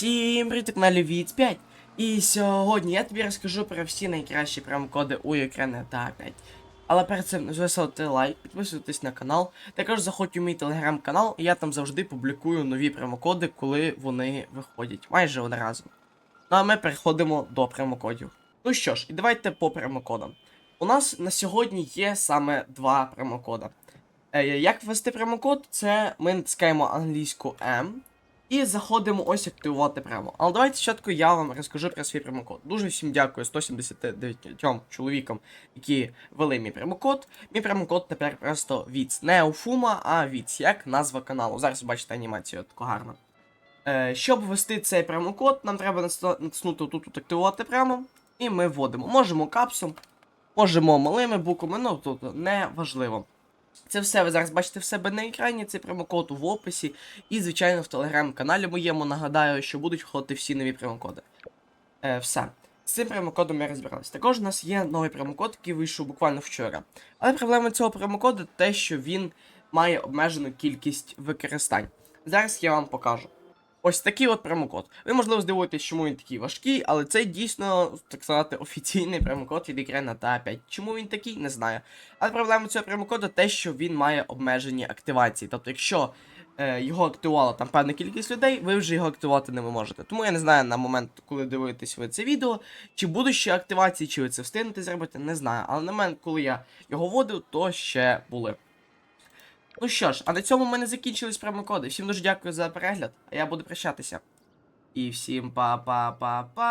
Всім привіт, на Віц 5. І сьогодні я тобі розкажу про всі найкращі промокоди у екрани та 5. Але перед цим залишайте лайк, підписуйтесь на канал. Також заходь у мій телеграм-канал, я там завжди публікую нові промокоди, коли вони виходять, майже одразу. Ну а ми переходимо до промокодів. Ну що ж, і давайте по промокодам. У нас на сьогодні є саме два промокода. Е, як ввести промокод, це ми натискаємо англійську M і заходимо ось активувати прямо. Але давайте спочатку я вам розкажу про свій промокод. Дуже всім дякую 179 чоловікам, які ввели мій промокод. Мій промокод тепер просто VITS. Не Уфума, а VITS, як назва каналу. Зараз бачите анімацію таку гарно. Е, щоб ввести цей промокод, нам треба натиснути тут от активувати прямо. І ми вводимо. Можемо капсом, можемо малими буквами, ну тут не важливо. Це все ви зараз бачите в себе на екрані, цей промокод в описі. І, звичайно, в телеграм-каналі моєму нагадаю, що будуть входити всі нові промокоди. Е, все. З цим промокодом ми розбиралися. Також у нас є новий промокод, який вийшов буквально вчора. Але проблема цього промокоду те, що він має обмежену кількість використань. Зараз я вам покажу. Ось такий от промокод. Ви, можливо, здивуєтесь, чому він такий важкий, але це дійсно, так сказати, офіційний промокод від екрана та 5. Чому він такий, не знаю. Але проблема цього промокоду те, що він має обмежені активації. Тобто, якщо е, його активувала там певна кількість людей, ви вже його активувати не можете. Тому я не знаю на момент, коли дивитесь ви це відео, чи будуть ще активації, чи ви це встигнете зробити, не знаю. Але на момент, коли я його вводив, то ще були. Ну що ж, а на цьому в мене закінчились промокоди. Всім дуже дякую за перегляд, а я буду прощатися. І всім па-па-па-па.